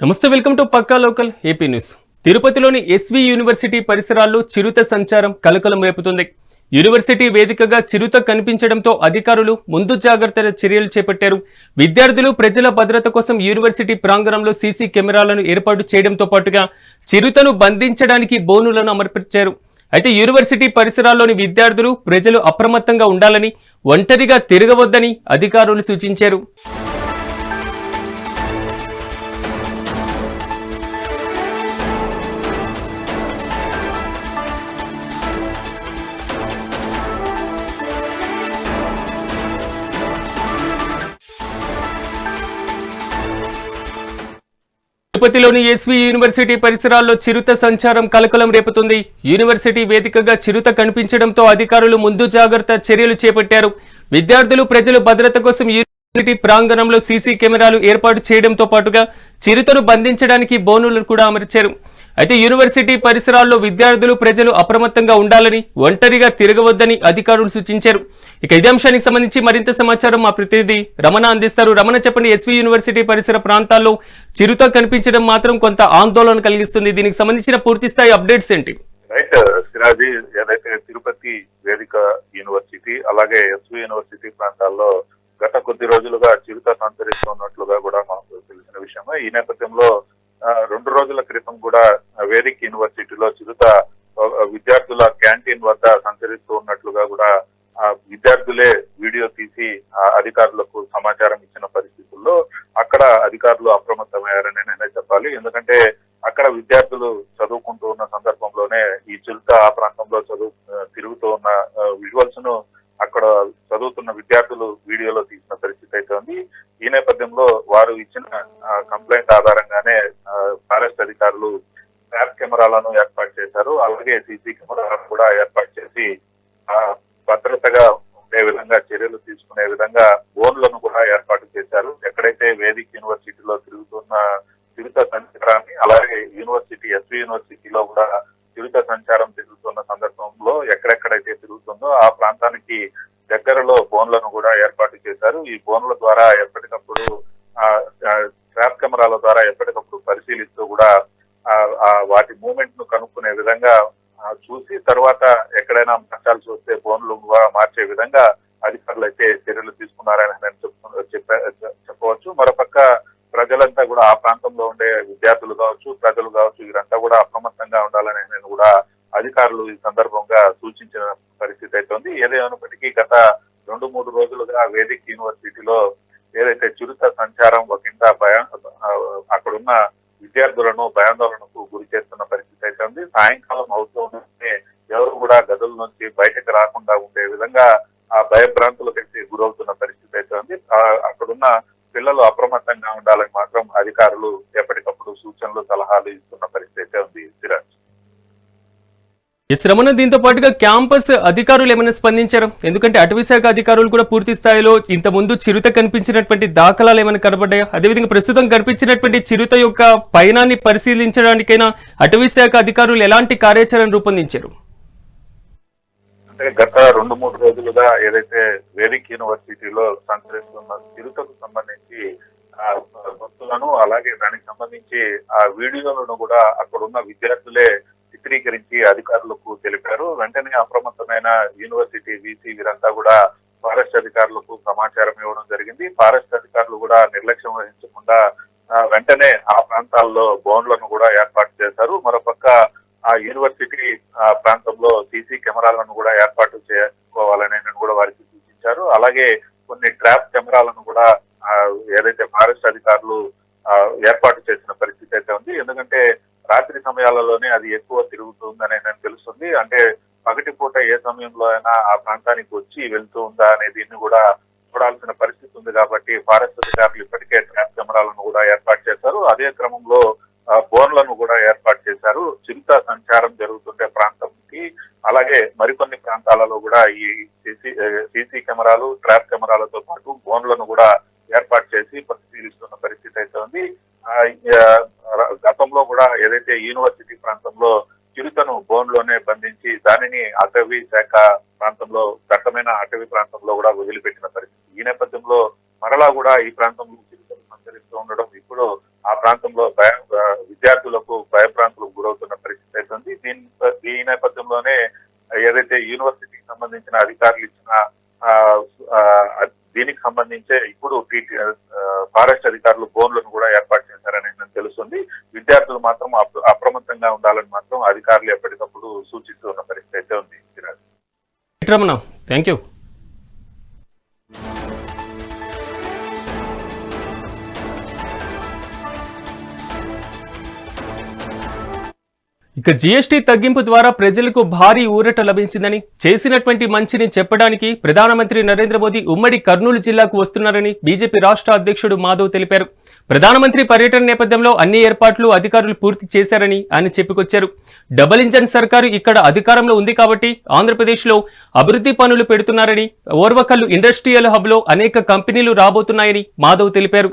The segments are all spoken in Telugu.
నమస్తే వెల్కమ్ టు పక్కా లోకల్ ఏపీ న్యూస్. తిరుపతిలోని ఎస్వి యూనివర్సిటీ పరిసరాల్లో చిరుత సంచారం కలకలం రేపుతుంది. యూనివర్సిటీ వేదికగా చిరుత కనిపించడంతో అధికారులు ముందు జాగ్రత్త చర్యలు చేపట్టారు. విద్యార్థులు ప్రజల భద్రత కోసం యూనివర్సిటీ ప్రాంగణంలో సీసీ కెమెరాలను ఏర్పాటు చేయడంతో పాటుగా చిరుతను బంధించడానికి బోనులను అమర్పించారు. అయితే యూనివర్సిటీ పరిసరాల్లోని విద్యార్థులు ప్రజలు అప్రమత్తంగా ఉండాలని ఒంటరిగా తిరగవద్దని అధికారులు సూచించారు. తిరుపతిలోని ఎస్వి యూనివర్సిటీ పరిసరాల్లో చిరుత సంచారం కలకలం రేపుతుంది. యూనివర్సిటీ వేదికగా చిరుత కనిపించడంతో అధికారులు ముందు జాగ్రత్త చర్యలు చేపట్టారు. విద్యార్థులు ప్రజలు భద్రత కోసం యూనివర్సిటీ ప్రాంగణంలో సీసీ కెమెరాలు ఏర్పాటు చేయడంతో పాటుగా చిరుతను బంధించడానికి బోనులను కూడా అమర్చారు. అయితే యూనివర్సిటీ పరిసరాల్లో విద్యార్థులు ప్రజలు అప్రమత్తంగా ఉండాలని ఒంటరిగా తిరగవద్దని అధికారులు సూచించారు. ఇక ఇదే అంశానికి సంబంధించి మరింత సమాచారం మా ప్రతినిధి రమణ అందిస్తారు. రమణ చెప్పండి ఎస్వి యూనివర్సిటీ పరిసర ప్రాంతాల్లో చిరుత కనిపించడం మాత్రం కొంత ఆందోళన కలిగిస్తుంది. దీనికి సంబంధించిన పూర్తి స్థాయి అప్డేట్స్ ఏంటి? రైట్ సిరాజీ ఏదైతే తిరుపతి వేదిక యూనివర్సిటీ అలాగే ఎస్వి యూనివర్సిటీ ప్రాంతాల్లో గత కొద్ది రోజులుగా చిరుత సంచరిస్తున్నట్లుగా కూడా మనకు తెలిసిన విషయమే. ఈ నేపథ్యంలో రెండు రోజుల క్రితం కూడా ఆ, వేదిక్ యూనివర్సిటీలో చిరుత విద్యార్థుల క్యాంటీన్ వద్ద సంచరిస్తూ ఉన్నట్లుగా కూడా విద్యార్థులే వీడియో తీసి ఆ అధికారులకు సమాచారం ఇచ్చిన పరిస్థితుల్లో అక్కడ అధికారులు అప్రమత్తమయ్యారని నేనే చెప్పాలి. ఎందుకంటే అక్కడ విద్యార్థులు చదువుకుంటూ ఉన్న సందర్భంలోనే ఈ చిరుత ఆ ప్రాంతంలో చదువు ఆ, తిరుగుతూ ఉన్న విజువల్స్ను అక్కడ చదువుతున్న విద్యార్థులు వీడియోలో తీసిన పరిస్థితి అయితే ఉంది ఈ నేపథ్యంలో వారు ఇచ్చిన కంప్లైంట్ ఆధారంగానే ఆ, ఫారెస్ట్ అధికారులు ట్రాప్ కెమెరాలను ఏర్పాటు చేశారు అలాగే సీసీ కెమెరాలను కూడా ఏర్పాటు చేసి ఆ, భద్రతగా ఉండే విధంగా చర్యలు తీసుకునే విధంగా బోన్లను కూడా ఏర్పాటు చేశారు ఎక్కడైతే వేదిక్ యూనివర్సిటీలో తిరుగుతున్న చిరుత సంచారాన్ని అలాగే యూనివర్సిటీ ఎస్వి యూనివర్సిటీలో కూడా చిరుత సంచారం తిరుగుతున్న సందర్భంలో ఎక్కడెక్కడైతే తిరుగుతుందో ఆ ప్రాంతానికి దగ్గరలో బోన్లను కూడా ఏర్పాటు చేశారు ఈ బోన్ల ద్వారా ఎప్పటికప్పుడు ఆ, ట్రాప్ కెమెరాల ద్వారా ఎప్పటికప్పుడు పరిశీలిస్తూ కూడా ఆ, వాటి మూమెంట్ను కనుక్కునే విధంగా చూసి తర్వాత ఎక్కడైనా మార్చాల్సి వస్తే ఫోన్లు మార్చే విధంగా అధికారులు అయితే చర్యలు తీసుకున్నారని నేను చెప్తు- చెప్ప- చెప్పవచ్చు మరోపక్క ప్రజలంతా కూడా ఆ ప్రాంతంలో ఉండే విద్యార్థులు కావచ్చు ప్రజలు కావచ్చు వీరంతా కూడా అప్రమత్తంగా ఉండాలని నేను కూడా అధికారులు ఈ సందర్భంగా సూచించిన పరిస్థితి అయితే ఉంది ఏదేమైనప్పటికీ గత రెండు మూడు రోజులుగా వేదిక్ యూనివర్సిటీలో ఏదైతే చిరుత సంచారం ఒకంత భయా ఆ, అక్కడున్న విద్యార్థులను భయాందోళనకు గురి చేస్తున్న పరిస్థితి అయితే ఉంది సాయంకాలం అవుతూ ఉంటే ఎవరు కూడా నుంచి బయటకు రాకుండా ఉండే విధంగా ఆ భయభ్రాంతుల అయితే గురవుతున్న పరిస్థితి అయితే ఉంది. అక్కడున్న పిల్లలు అప్రమత్తంగా ఉండాలని మాత్రం అధికారులు ఎప్పటికప్పుడు సూచనలు సలహాలు ఇస్తున్న పరిస్థితి అయితే ఉంది సిరాజ్ ఎస్ రమణ దీంతో పాటుగా క్యాంపస్ అధికారులు ఏమైనా స్పందించారు? ఎందుకంటే అటవీ శాఖ అధికారులు కూడా పూర్తి స్థాయిలో ఇంత ముందు చిరుత కనిపించినటువంటి దాఖలాలు ఏమైనా కనబడ్డాయా? అదేవిధంగా ప్రస్తుతం కనిపించినటువంటి చిరుత యొక్క పయనాన్ని పరిశీలించడానికైనా అటవీ శాఖ అధికారులు ఎలాంటి కార్యాచరణ రూపొందించారు? అంటే గత రెండు మూడు రోజులుగా ఏదైతే వేదిక్ యూనివర్సిటీలో సంచరిస్తున్న చిరుతకు సంబంధించి ఆ భక్తులను అలాగే దానికి సంబంధించి ఆ వీడియోలను కూడా అక్కడున్న విద్యార్థులే చిత్రీకరించి అధికారులకు తెలిపారు. వెంటనే అప్రమత్తమైన యూనివర్సిటీ వీసీ వీరంతా కూడా ఫారెస్ట్ అధికారులకు సమాచారం ఇవ్వడం జరిగింది. ఫారెస్ట్ అధికారులు కూడా నిర్లక్ష్యం వహించకుండా వెంటనే ఆ ప్రాంతాల్లో బోన్లను కూడా ఏర్పాటు చేశారు. మరోపక్క ఆ యూనివర్సిటీ ఆ, ప్రాంతంలో సీసీ కెమెరాలను కూడా ఏర్పాటు చేసుకోవాలని నేను కూడా వారికి సూచించారు. అలాగే కొన్ని ట్రాప్ కెమెరాలను కూడా ఏదైతే ఫారెస్ట్ అధికారులు ఏర్పాటు చేసిన పరిస్థితి అయితే ఉంది. ఎందుకంటే రాత్రి సమయాలలోనే అది ఎక్కువ తిరుగుతుందని నేను తెలుస్తుంది. అంటే పగటి పూట ఏ సమయంలో అయినా ఆ ప్రాంతానికి వచ్చి వెళ్తూ ఉందా అనే దీన్ని కూడా చూడాల్సిన పరిస్థితి ఉంది కాబట్టి ఫారెస్ట్ అధికారులు ఇప్పటికే ట్రాప్ కెమెరాలను కూడా ఏర్పాటు చేశారు. అదే క్రమంలో ఆ, బోన్లను కూడా ఏర్పాటు చేశారు. చిరుత సంచారం జరుగుతుండే ప్రాంతంకి అలాగే మరికొన్ని ప్రాంతాలలో కూడా ఈ సీసీ కెమెరాలు ట్రాప్ కెమెరాలతో పాటు బోన్లను కూడా ఏర్పాటు చేసి పరిశీలిస్తున్న పరిస్థితి అయితే ఉంది. ఆ, గతంలో కూడా ఏదైతే యూనివర్సిటీ ప్రాంతంలో చిరుతను బోన్లోనే బంధించి దానిని అటవీ శాఖ ప్రాంతంలో దట్టమైన అటవీ ప్రాంతంలో కూడా వదిలిపెట్టిన పరిస్థితి. ఈ నేపథ్యంలో మరలా కూడా ఈ ప్రాంతంలో చిరుతలు సంచరిస్తూ ఉండడం ఇప్పుడు ఆ ప్రాంతంలో విద్యార్థులకు భయప్రాంతులకు గురవుతున్న పరిస్థితి అవుతుంది దీని ఈ నేపథ్యంలోనే ఏదైతే యూనివర్సిటీకి సంబంధించిన అధికారులు ఇచ్చిన దీనికి సంబంధించే ఇప్పుడు ఫారెస్ట్ అధికారులు బోన్లను కూడా ఏర్పాటు చేశారని తెలుస్తుంది. విద్యార్థులు మాత్రం అప్రమత్తంగా ఉండాలని మాత్రం అధికారులు ఎప్పటికప్పుడు సూచిస్తూ ఉన్న పరిస్థితి అయితే ఉంది థ్యాంక్ యూ ఇక జీఎస్టీ తగ్గింపు ద్వారా ప్రజలకు భారీ ఊరట లభించిందని చేసినటువంటి మంచిని చెప్పడానికి ప్రధానమంత్రి నరేంద్ర మోదీ ఉమ్మడి కర్నూలు జిల్లాకు వస్తున్నారని బీజేపీ రాష్ట్ర అధ్యక్షుడు మాధవ్ తెలిపారు. ప్రధానమంత్రి పర్యటన నేపథ్యంలో అన్ని ఏర్పాట్లు అధికారులు పూర్తి చేశారని ఆయన చెప్పుకొచ్చారు. డబుల్ ఇంజన్ సర్కారు ఇక్కడ అధికారంలో ఉంది కాబట్టి ఆంధ్రప్రదేశ్లో అభివృద్ధి పనులు పెడుతున్నారని ఓర్వకల్లు ఇండస్ట్రియల్ హబ్లో అనేక కంపెనీలు రాబోతున్నాయని మాధవ్ తెలిపారు.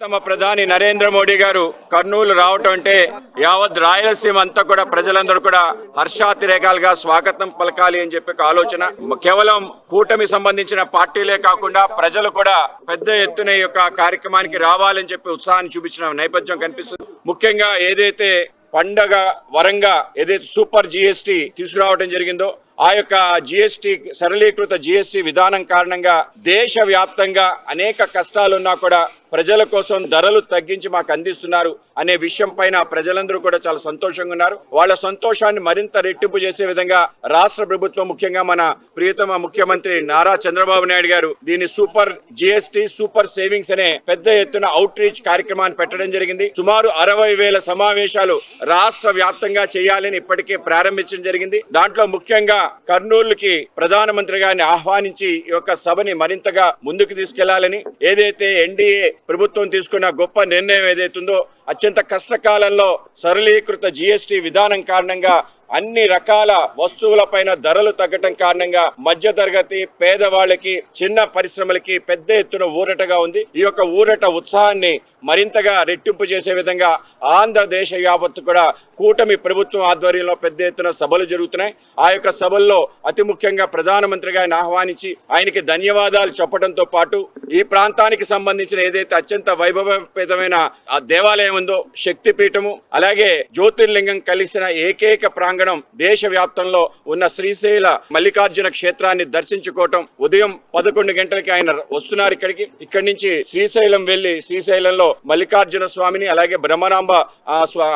తమ ప్రధాని నరేంద్ర మోడీ గారు కర్నూలు రావటం అంటే యావత్ రాయలసీమ అంతా కూడా ప్రజలందరూ కూడా హర్షాతిరేకాలుగా స్వాగతం పలకాలి అని చెప్పి ఒక ఆలోచన. కేవలం కూటమి సంబంధించిన పార్టీలే కాకుండా ప్రజలు కూడా పెద్ద ఎత్తున ఈ యొక్క కార్యక్రమానికి రావాలని చెప్పి ఉత్సాహాన్ని చూపించిన నేపథ్యం కనిపిస్తుంది. ముఖ్యంగా ఏదైతే పండగ వరంగా ఏదైతే సూపర్ జిఎస్టి తీసుకురావడం జరిగిందో ఆ యొక్క జిఎస్టి సరళీకృత జిఎస్టి విధానం కారణంగా దేశ వ్యాప్తంగా అనేక కష్టాలున్నా కూడా ప్రజల కోసం ధరలు తగ్గించి మాకు అందిస్తున్నారు అనే విషయం పైన ప్రజలందరూ కూడా చాలా సంతోషంగా ఉన్నారు. వాళ్ళ సంతోషాన్ని మరింత రెట్టింపు చేసే విధంగా రాష్ట్ర ప్రభుత్వం ముఖ్యంగా మన ప్రియతమ ముఖ్యమంత్రి నారా చంద్రబాబు నాయుడు గారు దీన్ని సూపర్ జిఎస్టి సూపర్ సేవింగ్స్ అనే పెద్ద ఎత్తున అవుట్ రీచ్ కార్యక్రమాన్ని పెట్టడం జరిగింది. సుమారు అరవై వేల సమావేశాలు రాష్ట్ర వ్యాప్తంగా చేయాలని ఇప్పటికే ప్రారంభించడం జరిగింది. దాంట్లో ముఖ్యంగా కర్నూలుకి ప్రధానమంత్రి గారిని ఆహ్వానించి ఈ యొక్క సభని మరింతగా ముందుకు తీసుకెళ్ళాలని ఏదైతే ఎన్డీఏ ప్రభుత్వం తీసుకున్న గొప్ప నిర్ణయం ఏదైతుందో అత్యంత కష్టకాలంలో సరళీకృత జీఎస్టీ విధానం కారణంగా అన్ని రకాల వస్తువులపైన ధరలు తగ్గటం కారణంగా మధ్య తరగతి పేదవాళ్ళకి చిన్న పరిశ్రమలకి పెద్ద ఎత్తున ఊరటగా ఉంది. ఈ యొక్క ఊరట ఉత్సాహాన్ని మరింతగా రెట్టింపు చేసే విధంగా ఆంధ్రదేశ యావత్తు కూడా కూటమి ప్రభుత్వం ఆధ్వర్యంలో పెద్ద ఎత్తున సభలు జరుగుతున్నాయి. ఆ యొక్క సభల్లో అతి ముఖ్యంగా ప్రధానమంత్రి గారిని ఆహ్వానించి ఆయనకి ధన్యవాదాలు చెప్పడంతో పాటు ఈ ప్రాంతానికి సంబంధించిన ఏదైతే అత్యంత వైభవపేతమైన ఆ దేవాలయం ఉందో శక్తి పీఠము అలాగే జ్యోతిర్లింగం కలిసిన ఏకైక ప్రాంగణం దేశ వ్యాప్తంలో ఉన్న శ్రీశైల మల్లికార్జున క్షేత్రాన్ని దర్శించుకోవటం ఉదయం పదకొండు గంటలకి ఆయన వస్తున్నారు ఇక్కడికి. ఇక్కడి నుంచి శ్రీశైలం వెళ్ళి శ్రీశైలంలో మల్లికార్జున స్వామిని అలాగే బ్రహ్మరాంబ అమ్మవారిని స్వ-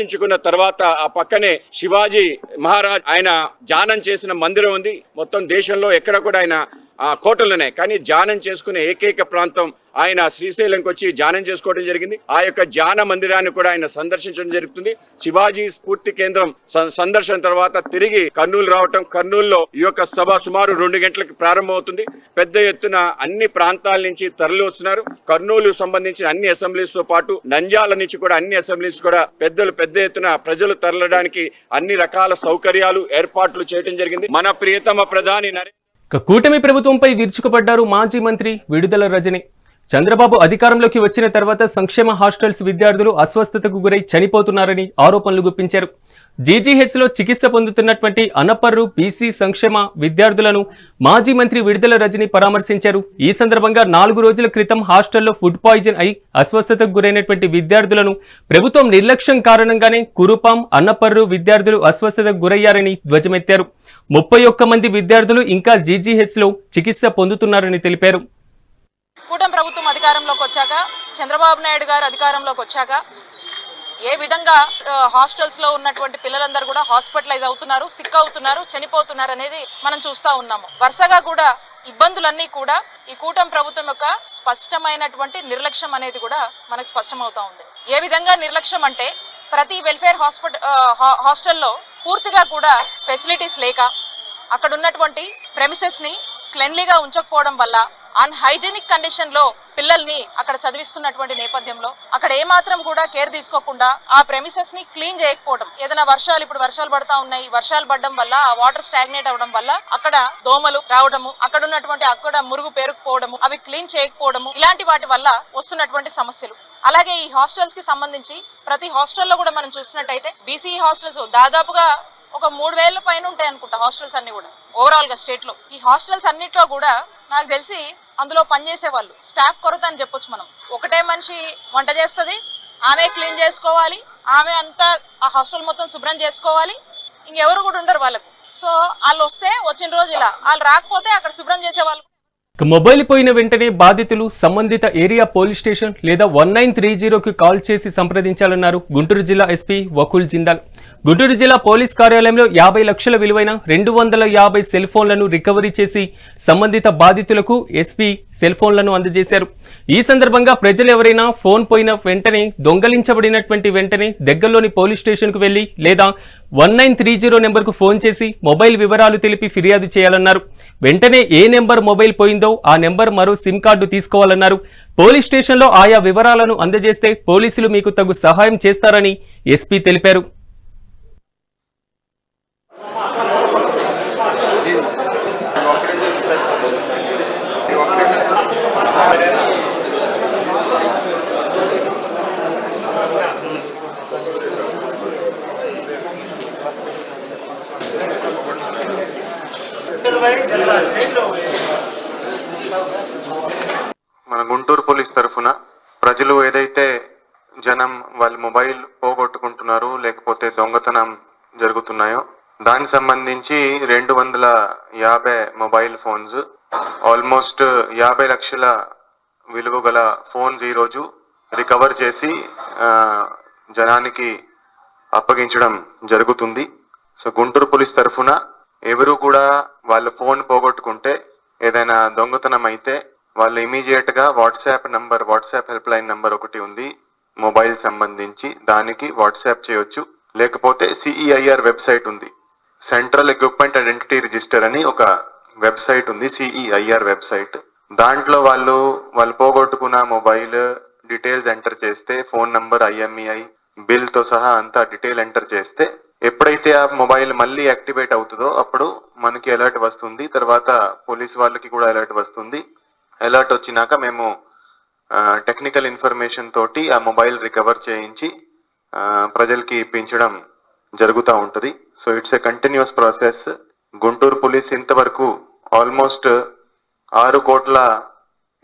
దర్శించుకున్న తర్వాత ఆ పక్కనే శివాజీ మహారాజ్ ఆయన ధ్యానం చేసిన మందిరం ఉంది. మొత్తం దేశంలో ఎక్కడ కూడా ఆయన కోటలునే. కానీ ధ్యానం చేసుకునే ఏకైక ప్రాంతం ఆయన శ్రీశైలంకి వచ్చి ధ్యానం చేసుకోవడం జరిగింది. ఆ యొక్క ధ్యాన మందిరాన్ని కూడా ఆయన సందర్శించడం జరుగుతుంది. శివాజీ స్ఫూర్తి కేంద్రం సందర్శన తర్వాత తిరిగి కర్నూలు రావటం కర్నూలులో ఈ యొక్క సభ సుమారు రెండు గంటలకు ప్రారంభమవుతుంది. పెద్ద ఎత్తున అన్ని ప్రాంతాల నుంచి తరలి వస్తున్నారు. కర్నూలు సంబంధించిన అన్ని అసెంబ్లీస్తో పాటు నంజాల నుంచి కూడా అన్ని అసెంబ్లీస్ కూడా పెద్దలు పెద్ద ఎత్తున ప్రజలు తరలడానికి అన్ని రకాల సౌకర్యాలు ఏర్పాట్లు చేయడం జరిగింది. మన ప్రియతమ ప్రధాని నరేంద్ర కూటమి ప్రభుత్వంపై విరుచుకుపడ్డారు మాజీ మంత్రి విడుదల రజని. చంద్రబాబు అధికారంలోకి వచ్చిన తర్వాత సంక్షేమ హాస్టల్స్ విద్యార్థులు అస్వస్థతకు గురై చనిపోతున్నారని ఆరోపణలు గుప్పించారు. జీజీహెచ్లో చికిత్స పొందుతున్నటువంటి అనపర్రు బీసీ సంక్షేమ విద్యార్థులను మాజీ మంత్రి విడుదల రజని పరామర్శించారు. ఈ సందర్భంగా నాలుగు రోజుల క్రితం హాస్టల్లో ఫుడ్ పాయిజన్ అయి అస్వస్థతకు గురైనటువంటి విద్యార్థులను ప్రభుత్వం నిర్లక్ష్యం కారణంగానే కురుపాం అన్నపర్రు విద్యార్థులు అస్వస్థతకు గురయ్యారని ధ్వజమెత్తారు. ముప్పై ఒక్క మంది విద్యార్థులు ఇంకా జీజీహెచ్లో చికిత్స పొందుతున్నారని తెలిపారు. కూటమి ప్రభుత్వం అధికారంలోకి వచ్చాక చంద్రబాబు నాయుడు గారు అధికారంలోకి వచ్చాక ఏ విధంగా హాస్టల్స్లో ఉన్నటువంటి పిల్లలందరూ కూడా హాస్పిటలైజ్ అవుతున్నారు సిక్ అవుతున్నారు చనిపోతున్నారు అనేది మనం చూస్తా ఉన్నాము. వరుసగా కూడా ఇబ్బందులన్నీ కూడా ఈ కూటమి ప్రభుత్వం యొక్క స్పష్టమైనటువంటి నిర్లక్ష్యం అనేది కూడా మనకు స్పష్టమవుతా ఉంది. ఏ విధంగా నిర్లక్ష్యం అంటే ప్రతి వెల్ఫేర్ హాస్పిటల్ హాస్టల్లో పూర్తిగా కూడా ఫెసిలిటీస్ లేక అక్కడ ఉన్నటువంటి ప్రెమిసెస్ని క్లెన్లీగా ఉంచకపోవడం వల్ల అన్హైజీనిక్ కండిషన్లో పిల్లల్ని అక్కడ చదివిస్తున్నటువంటి నేపథ్యంలో అక్కడ ఏమాత్రం కూడా కేర్ తీసుకోకుండా ఆ ప్రెమిసెస్ని క్లీన్ చేయకపోవడం. ఏదైనా వర్షాలు ఇప్పుడు వర్షాలు పడతా ఉన్నాయి వర్షాలు పడడం వల్ల ఆ వాటర్ స్టాగ్నేట్ అవడం వల్ల అక్కడ దోమలు రావడము అక్కడ ఉన్నటువంటి అక్కడ మురుగు పేరుకుపోవడము అవి క్లీన్ చేయకపోవడము ఇలాంటి వాటి వల్ల వస్తున్నటువంటి సమస్యలు. అలాగే ఈ హాస్టల్స్కి సంబంధించి ప్రతి హాస్టల్లో కూడా మనం చూసినట్టయితే బీసీ హాస్టల్స్ దాదాపుగా ఒక మూడు వేల పైన ఉంటాయి అనుకుంటా హాస్టల్స్ అన్ని కూడా. ఓవరాల్గా స్టేట్లో. ఈ హాస్టల్స్ అన్నిట్లో కూడా నాకు తెలిసి అందులో పనిచేసే వాళ్ళు స్టాఫ్ కొరత అని చెప్పొచ్చు మనం. ఒకటే మనిషి వంట చేస్తుంది ఆమె క్లీన్ చేసుకోవాలి ఆమె అంతా ఆ హాస్టల్ మొత్తం శుభ్రం చేసుకోవాలి ఇంకెవరు కూడా ఉండరు వాళ్ళకు. సో వాళ్ళు వస్తే వచ్చిన రోజు ఇలా. వాళ్ళు రాకపోతే అక్కడ శుభ్రం చేసే వాళ్ళు మొబైల్ పోయిన వెంటనే బాధితులు సంబంధిత ఏరియా పోలీస్ స్టేషన్ లేదా వన్ నైన్ త్రీ జీరోకి కాల్ చేసి సంప్రదించాలన్నారు గుంటూరు జిల్లా ఎస్పీ వకుల్ జిందాల్. గుంటూరు జిల్లా పోలీస్ కార్యాలయంలో యాభై లక్షల విలువైన రెండు వందల యాభై సెల్ ఫోన్లను రికవరీ చేసి సంబంధిత బాధితులకు ఎస్పీ సెల్ ఫోన్లను అందజేశారు. ఈ సందర్భంగా ప్రజలు ఎవరైనా ఫోన్ పోయిన వెంటనే దొంగలించబడినటువంటి వెంటనే దగ్గరలోని పోలీస్ స్టేషన్కు వెళ్ళి లేదా వన్ నైన్ త్రీ జీరో నెంబర్కు ఫోన్ చేసి మొబైల్ వివరాలు తెలిపి ఫిర్యాదు చేయాలన్నారు. వెంటనే ఏ నెంబర్ మొబైల్ పోయిందో ఆ నెంబర్ మరో సిమ్ కార్డు తీసుకోవాలన్నారు. పోలీస్ స్టేషన్లో ఆయా వివరాలను అందజేస్తే పోలీసులు మీకు తగు సహాయం చేస్తారని ఎస్పీ తెలిపారు మన గుంటూరు పోలీస్ తరఫున ప్రజలు ఏదైతే జనం వాళ్ళ మొబైల్ పోగొట్టుకుంటున్నారు లేకపోతే దొంగతనం జరుగుతున్నాయో దానికి సంబంధించి రెండు వందల యాభై మొబైల్ ఫోన్స్ ఆల్మోస్ట్ యాభై లక్షల విలువ గల ఫోన్స్ ఈరోజు రికవర్ చేసి జనానికి అప్పగించడం జరుగుతుంది. సో గుంటూరు పోలీస్ తరఫున ఎవరు కూడా వాళ్ళ ఫోన్ పోగొట్టుకుంటే ఏదైనా దొంగతనం అయితే వాళ్ళు ఇమీడియట్గా WhatsApp number WhatsApp help line number ఒకటి ఉంది. మొబైల్ సంబంధించి దానికి వాట్సాప్ చేయొచ్చు. లేకపోతే సిఈఐఆర్ వెబ్సైట్ ఉంది. సెంట్రల్ ఎక్విప్మెంట్ ఐడెంటిటీ రిజిస్టర్ అని ఒక వెబ్సైట్ ఉంది సిఈఐఆర్ వెబ్సైట్ దాంట్లో వాళ్ళు వాళ్ళు పోగొట్టుకున్న మొబైల్ డీటెయిల్స్ ఎంటర్ చేస్తే ఫోన్ నంబర్ ఐఎంఈఐ బిల్తో సహా అంతా డీటెయిల్ ఎంటర్ చేస్తే ఎప్పుడైతే ఆ మొబైల్ మళ్ళీ యాక్టివేట్ అవుతుందో అప్పుడు మనకి అలర్ట్ వస్తుంది. తర్వాత పోలీస్ వాళ్ళకి కూడా అలర్ట్ వస్తుంది. అలర్ట్ వచ్చినాక మేము టెక్నికల్ ఇన్ఫర్మేషన్ తోటి ఆ మొబైల్ రికవర్ చేయించి ప్రజలకి ఇప్పించడం జరుగుతూ ఉంటుంది. So it's a continuous process Guntur police ఇంతవరకు ఆల్మోస్ట్ ఆరు కోట్ల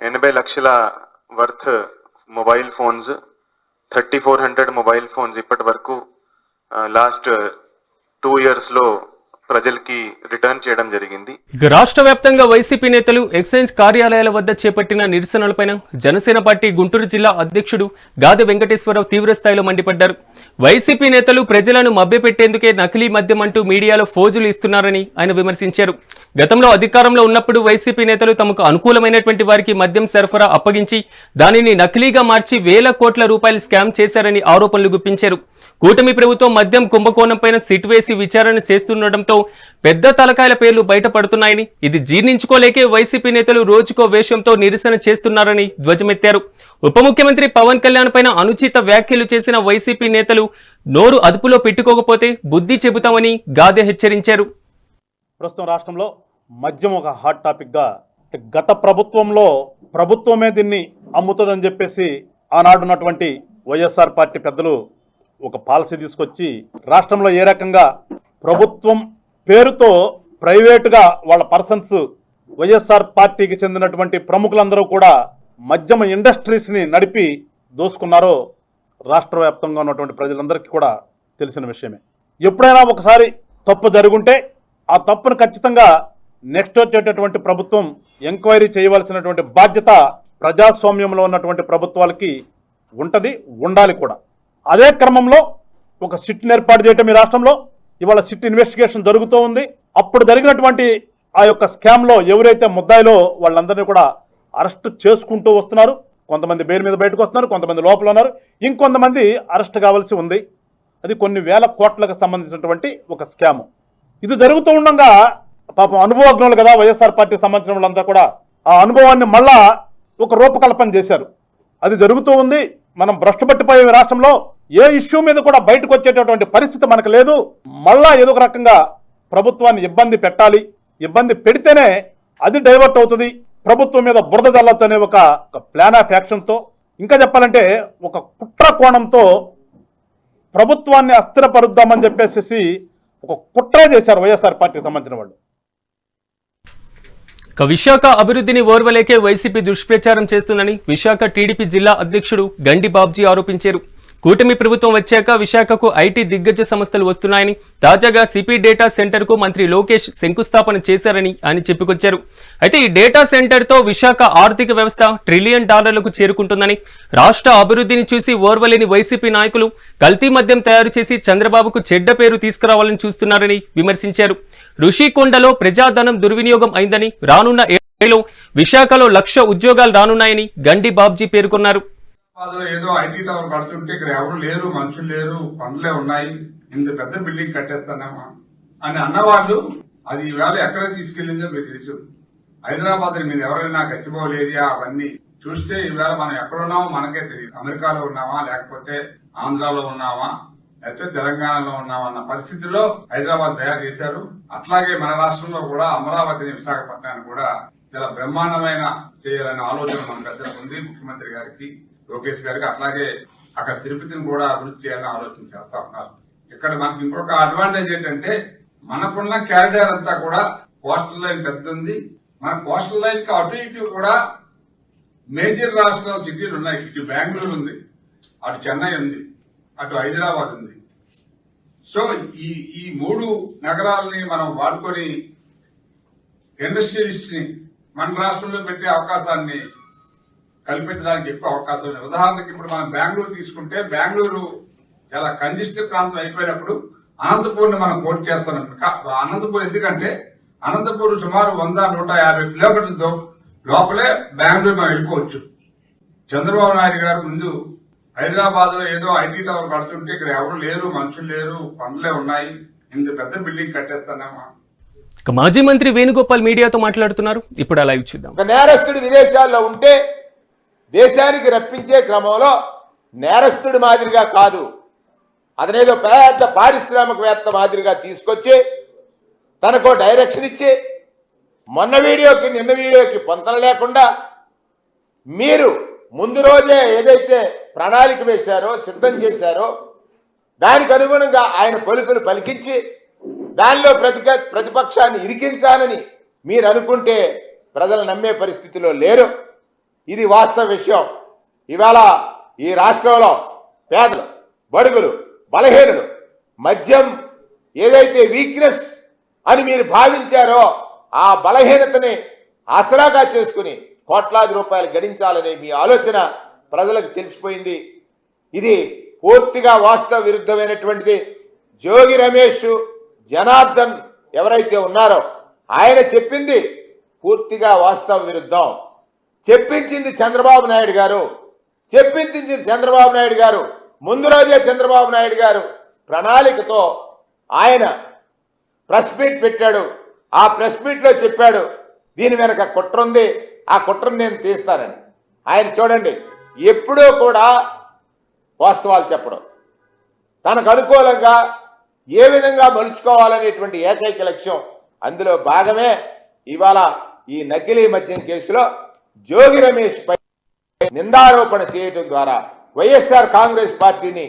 ఎనభై లక్షల worth mobile phones thirty four hundred mobile phones ఇప్పటి వరకు లాస్ట్ టూ ఇయర్స్లో ప్రజలకి రిటర్న్ చేయడం జరిగింది. ఇక రాష్ట్ర వ్యాప్తంగా వైసీపీ నేతలు ఎక్సైజ్ కార్యాలయాల వద్ద చేపట్టిన నిరసనలపైన జనసేన పార్టీ గుంటూరు జిల్లా అధ్యక్షుడు గాదె వెంకటేశ్వరరావు తీవ్రస్థాయిలో మండిపడ్డారు. వైసీపీ నేతలు ప్రజలను మభ్యపెట్టేందుకే నకిలీ మద్యం అంటూ మీడియాలో ఫోజులు ఇస్తున్నారని ఆయన విమర్శించారు. గతంలో అధికారంలో ఉన్నప్పుడు వైసీపీ నేతలు తమకు అనుకూలమైనటువంటి వారికి మద్యం సరఫరా అప్పగించి దానిని నకిలీగా మార్చి వేల కోట్ల రూపాయలు స్కామ్ చేశారని ఆరోపణలు గుప్పించారు. కూటమి ప్రభుత్వం మద్యం కుంభకోణంపైన సిట్ వేసి విచారణ చేస్తుండటంతో పెద్ద తలకాయల పేర్లు బయటపడుతున్నాయని ఇది జీర్ణించుకోలేకే వైసీపీ నేతలు రోజుకో వేషంతో నిరసన చేస్తున్నారని ధ్వజమెత్తారు. ఉప ముఖ్యమంత్రి పవన్ కళ్యాణ్ పైన అనుచిత వ్యాఖ్యలు చేసిన వైసీపీ నేతలు నోరు అదుపులో పెట్టుకోకపోతే బుద్ధి చెబుతామని గాదె హెచ్చరించారు. ప్రస్తుతం రాష్ట్రంలో మద్యం ఒక హాట్ టాపిక్గా గత ప్రభుత్వంలో ప్రభుత్వమే దీన్ని అమ్ముతుందని చెప్పేసి ఆనాడున్నటువంటి వైఎస్ఆర్ పార్టీ పెద్దలు ఒక పాలసీ తీసుకొచ్చి రాష్ట్రంలో ఏ రకంగా ప్రభుత్వం పేరుతో ప్రైవేటుగా వాళ్ళ పర్సన్స్ వైఎస్ఆర్ పార్టీకి చెందినటువంటి ప్రముఖులందరూ కూడా మధ్యమ ఇండస్ట్రీస్ని నడిపి దోసుకున్నారో రాష్ట్ర వ్యాప్తంగా ఉన్నటువంటి ప్రజలందరికీ కూడా తెలిసిన విషయమే. ఎప్పుడైనా ఒకసారి తప్పు జరుగుంటే ఆ తప్పును ఖచ్చితంగా నెక్స్ట్ వచ్చేటటువంటి ప్రభుత్వం ఎంక్వైరీ చేయవలసినటువంటి బాధ్యత ప్రజాస్వామ్యంలో ఉన్నటువంటి ప్రభుత్వాలకి ఉంటుంది ఉండాలి కూడా. అదే క్రమంలో ఒక సిట్ని ఏర్పాటు చేయటం ఈ రాష్ట్రంలో. ఇవాళ సిట్ ఇన్వెస్టిగేషన్ జరుగుతూ ఉంది. అప్పుడు జరిగినటువంటి ఆ యొక్క స్కామ్లో ఎవరైతే ముద్దాయిలో వాళ్ళందరినీ కూడా అరెస్ట్ చేసుకుంటూ వస్తున్నారు. కొంతమంది బెయిల్ మీద బయటకు వస్తున్నారు కొంతమంది లోపల ఉన్నారు. ఇంకొంతమంది అరెస్ట్ కావాల్సి ఉంది. అది కొన్ని వేల కోట్లకు సంబంధించినటువంటి ఒక స్కామ్. ఇది జరుగుతూ ఉండగా పాపం అనుభవజ్ఞులు కదా వైఎస్ఆర్ పార్టీకి సంబంధించిన వాళ్ళంతా కూడా ఆ అనుభవాన్ని మళ్ళా ఒక రూపకల్పన చేశారు. అది జరుగుతూ ఉంది. మనం భ్రష్టుపట్టిపోయే రాష్ట్రంలో ఏ ఇష్యూ మీద కూడా బయటకు వచ్చేటటువంటి పరిస్థితి మనకు లేదు. మళ్ళా ఏదో ఒక రకంగా ప్రభుత్వాన్ని ఇబ్బంది పెట్టాలి. ఇబ్బంది పెడితేనే అది డైవర్ట్ అవుతుంది. ప్రభుత్వం మీద బురద జల్లొచ్చు అనే ఒక ఒక ప్లాన్ ఆఫ్ యాక్షన్తో ఇంకా చెప్పాలంటే ఒక కుట్ర కోణంతో ప్రభుత్వాన్ని అస్థిరపరుద్దామని చెప్పేసి ఒక కుట్ర చేశారు వైఎస్ఆర్ పార్టీకి సంబంధించిన వాళ్ళు. ఇక విశాఖ అభివృద్ధిని ఓర్వలేకే వైసీపీ దుష్ప్రచారం చేస్తుందని విశాఖ టీడీపీ జిల్లా అధ్యక్షుడు గండి బాబ్జీ ఆరోపించారు. కూటమి ప్రభుత్వం వచ్చాక విశాఖకు ఐటీ దిగ్గజ సంస్థలు వస్తున్నాయని తాజాగా సిపి డేటా సెంటర్కు మంత్రి లోకేష్ శంకుస్థాపన చేశారని ఆయన చెప్పుకొచ్చారు. అయితే ఈ డేటా సెంటర్తో విశాఖ ఆర్థిక వ్యవస్థ ట్రిలియన్ డాలర్లకు చేరుకుంటుందని రాష్ట్ర అభివృద్ధిని చూసి ఓర్వలేని వైసీపీ నాయకులు కల్తీ మద్యం తయారు చేసి చంద్రబాబుకు చెడ్డ పేరు తీసుకురావాలని చూస్తున్నారని విమర్శించారు. ఋషికొండలో ప్రజాధనం దుర్వినియోగం అయిందని రానున్న ఏళ్ళలో విశాఖలో లక్ష ఉద్యోగాలు రానున్నాయని గండి బాబ్జీ పేర్కొన్నారు. హైదరాబాద్లో ఏదో ఐటీ టవర్ కడుతుంటే ఇక్కడ ఎవరు లేరు మనుషులు లేరు పనులే ఉన్నాయి ఇంత పెద్ద బిల్డింగ్ కట్టేస్తానేమా అని అన్నవాళ్ళు అది ఈవేళ ఎక్కడ తీసుకెళ్ళిందో మీకు తెలుసు. హైదరాబాద్ మీరు ఎవరైనా గచ్చిబౌలి ఏరియా అవన్నీ చూస్తే ఈవేళ మనం ఎక్కడున్నామో మనకే తెలియదు. అమెరికాలో ఉన్నామా లేకపోతే ఆంధ్రాలో ఉన్నామా లేకపోతే తెలంగాణలో ఉన్నామన్న పరిస్థితిలో హైదరాబాద్ తయారు చేశారు. అట్లాగే మన రాష్ట్రంలో కూడా అమరావతిని విశాఖపట్నాన్ని కూడా చాలా బ్రహ్మాండమైన చేయాలనే ఆలోచన మన పెద్దలకు ఉంది. ముఖ్యమంత్రి గారికి లోకేష్ గారికి అట్లాగే అక్కడ తిరుపతిని కూడా అభివృద్ధి చేయాలని ఆలోచన చేస్తా ఉన్నారు. ఇక్కడ మనకి ఇంకొక అడ్వాంటేజ్ ఏంటంటే మనకున్న క్యారిడార్ అంతా కూడా కోస్టల్ లైన్ పెద్ద ఉంది మన కోస్టల్ లైన్కి అటు ఇటు కూడా మేజర్ రాష్ట్రాల సిటీలు ఉన్నాయి. ఇటు బెంగళూరు ఉంది అటు చెన్నై ఉంది అటు హైదరాబాద్ ఉంది. సో ఈ ఈ మూడు నగరాలని మనం వాడుకొని ఇండస్ట్రియలిస్ట్ని మన రాష్ట్రంలో పెట్టే అవకాశాన్ని కల్పించడానికి ఎక్కువ అవకాశం ఉంది ఉదాహరణకి ఇప్పుడు మనం బెంగళూరు తీసుకుంటే బెంగళూరు చాలా కంజెస్ట్ ప్రాంతం అయిపోయినప్పుడు అనంతపూర్ని మనం కోట్ చేస్తున్నాం అనంతపూర్ ఎందుకంటే అనంతపూర్ సుమారు వంద నూట యాభై కిలోమీటర్ల లోపలే బెంగళూరు మనం వెళ్ళిపోవచ్చు. చంద్రబాబు నాయుడు గారు ముందు హైదరాబాద్లో ఏదో ఐటీ టవర్ కడుతుంటే ఇక్కడ ఎవరు లేరు మనుషులు లేరు పనులే ఉన్నాయి ఇంత పెద్ద బిల్డింగ్ కట్టేస్తానేమా. మాజీ మంత్రి వేణుగోపాల్ మీడియాతో మాట్లాడుతున్నారు. ఇప్పుడు ఆ లైవ్ చూద్దాం. ఒక నేరస్తుడు విదేశాల్లో ఉంటే దేశానికి రప్పించే క్రమంలో నేరస్తుడి మాదిరిగా కాదు. అతనేదో పెద్ద పారిశ్రామికవేత్త మాదిరిగా తీసుకొచ్చి తనకో డైరెక్షన్ ఇచ్చి మొన్న వీడియోకి నిన్న వీడియోకి పొంతన లేకుండా మీరు ముందు రోజే ఏదైతే ప్రణాళిక వేశారో సిద్ధం చేశారో దానికి అనుగుణంగా ఆయన పలుకులు పలికించి దానిలో ప్రతిక ప్రతిపక్షాన్ని ఇరికించాలని మీరు అనుకుంటే ప్రజలు నమ్మే పరిస్థితిలో లేరు. ఇది వాస్తవ విషయం. ఇవాళ ఈ రాష్ట్రంలో పేదలు బడుగులు బలహీనులు మద్యం ఏదైతే వీక్నెస్ అని మీరు భావించారో ఆ బలహీనతని ఆసరాగా చేసుకుని కోట్లాది రూపాయలు గడించాలనే మీ ఆలోచన ప్రజలకు తెలిసిపోయింది. ఇది పూర్తిగా వాస్తవ విరుద్ధమైనటువంటిది. జోగి రమేష్ జనార్దన్ ఎవరైతే ఉన్నారో ఆయన చెప్పింది పూర్తిగా వాస్తవ విరుద్ధం. చెప్పించింది చంద్రబాబు నాయుడు గారు. చెప్పించింది చంద్రబాబు నాయుడు గారు. ముందు రోజే చంద్రబాబు నాయుడు గారు ప్రణాళికతో ఆయన ప్రెస్ మీట్ పెట్టాడు. ఆ ప్రెస్ మీట్లో చెప్పాడు దీని వెనక కుట్ర ఉంది. ఆ కుట్రను నేను తీస్తానని. ఆయన చూడండి ఎప్పుడూ కూడా వాస్తవాలు చెప్పడం. తనకు అనుకూలంగా ఏ విధంగా మలుచుకోవాలనేటువంటి ఏకైక లక్ష్యం అందులో భాగమే ఇవాళ ఈ నకిలీ మద్యం కేసులో జోగి రమేష్ పై నిందారోపణ చేయటం ద్వారా వైఎస్ఆర్ కాంగ్రెస్ పార్టీని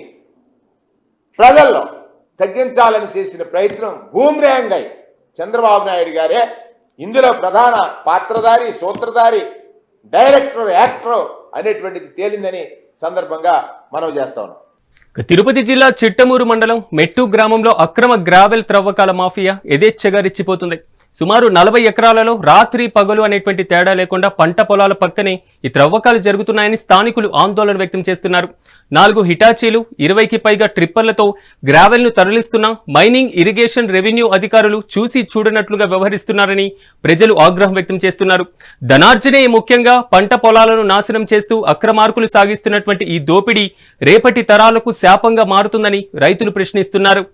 ప్రజల్లో తగ్గించాలని చేసిన ప్రయత్నం భూమ్రేంగై చంద్రబాబు నాయుడు గారే. ఇందులో ప్రధాన పాత్రధారి సూత్రధారి డైరెక్టర్ యాక్టర్ అనేటువంటిది తేలిందని సందర్భంగా మనం చేస్తా ఉన్నాం. తిరుపతి జిల్లా చిట్టమూరు మండలం మెట్టు గ్రామంలో అక్రమ గ్రావెల్ త్రవ్వకాల మాఫియా యథేచ్ఛగా రెచ్చిపోతుంది. సుమారు నలభై ఎకరాలలో రాత్రి పగలు అనేటువంటి తేడా లేకుండా పంట పొలాల పక్కనే ఈ త్రవ్వకాలు జరుగుతున్నాయని స్థానికులు ఆందోళన వ్యక్తం చేస్తున్నారు. నాలుగు హిటాచీలు ఇరవైకి పైగా ట్రిప్పర్లతో గ్రావెల్ను తరలిస్తున్న మైనింగ్ ఇరిగేషన్ రెవెన్యూ అధికారులు చూసి చూడనట్లుగా వ్యవహరిస్తున్నారని ప్రజలు ఆగ్రహం వ్యక్తం చేస్తున్నారు. ధనార్జనే ముఖ్యంగా పంట పొలాలను నాశనం చేస్తూ అక్రమార్కులు సాగిస్తున్నటువంటి ఈ దోపిడీ రేపటి తరాలకు శాపంగా మారుతుందని రైతులు ప్రశ్నిస్తున్నారు.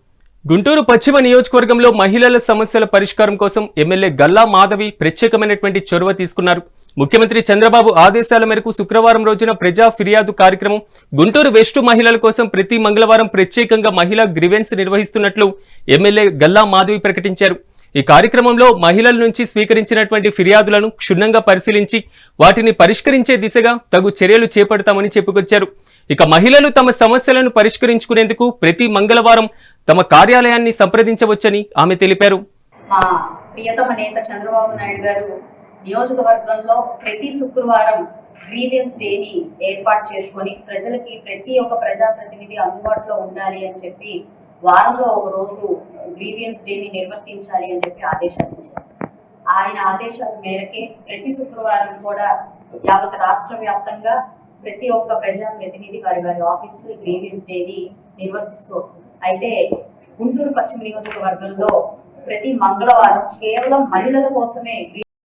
గుంటూరు పశ్చిమ నియోజకవర్గంలో మహిళల సమస్యల పరిష్కారం కోసం ఎమ్మెల్యే గల్లా మాధవి ప్రత్యేకమైనటువంటి చొరవ తీసుకున్నారు. ముఖ్యమంత్రి చంద్రబాబు ఆదేశాల మేరకు శుక్రవారం రోజున ప్రజా ఫిర్యాదు కార్యక్రమం గుంటూరు వెస్టు మహిళల కోసం ప్రతి మంగళవారం ప్రత్యేకంగా మహిళా గ్రివెన్స్ నిర్వహిస్తున్నట్లు ఎమ్మెల్యే గల్లా మాధవి ప్రకటించారు. ఈ కార్యక్రమంలో మహిళల నుంచి స్వీకరించినటువంటి ఫిర్యాదులను క్షుణ్ణంగా పరిశీలించి వాటిని పరిష్కరించే దిశగా తగు చర్యలు చేపడతామని చెప్పుకొచ్చారు. ఇక మహిళలు తమ సమస్యలను పరిష్కరించుకునేందుకు ప్రతి మంగళవారం తమ కార్యాలయాన్ని సంప్రదించవచ్చని ఆమె తెలిపారు. మా ప్రియతమ నేత చంద్రబాబు నాయుడు గారు నియోజకవర్గంలో ప్రతి శుక్రవారం గ్రీవియన్స్ డేని ఏర్పాటు చేసుకొని ప్రజలకి ప్రతి ఒక్క ప్రజాప్రతినిధి అందుబాటులో ఉండాలి అని చెప్పి వారంలో ఒక రోజు గ్రీవియన్స్ డేని నిర్వర్తించాలి అని చెప్పి ఆదేశాలు ఇచ్చారు. ఆయన ఆదేశాల మేరకే ప్రతి శుక్రవారం కూడా యావత్ రాష్ట్ర వ్యాప్తంగా ప్రతి ఒక్క ప్రజాప్రతినిధి వారి వారి ఆఫీసులు గ్రీవియన్స్ డేని నిర్వర్తిస్తూ వస్తుంది. అయితే గుంటూరు పశ్చిమ నియోజకవర్గంలో ప్రతి మంగళవారం కేవలం మహిళల కోసమే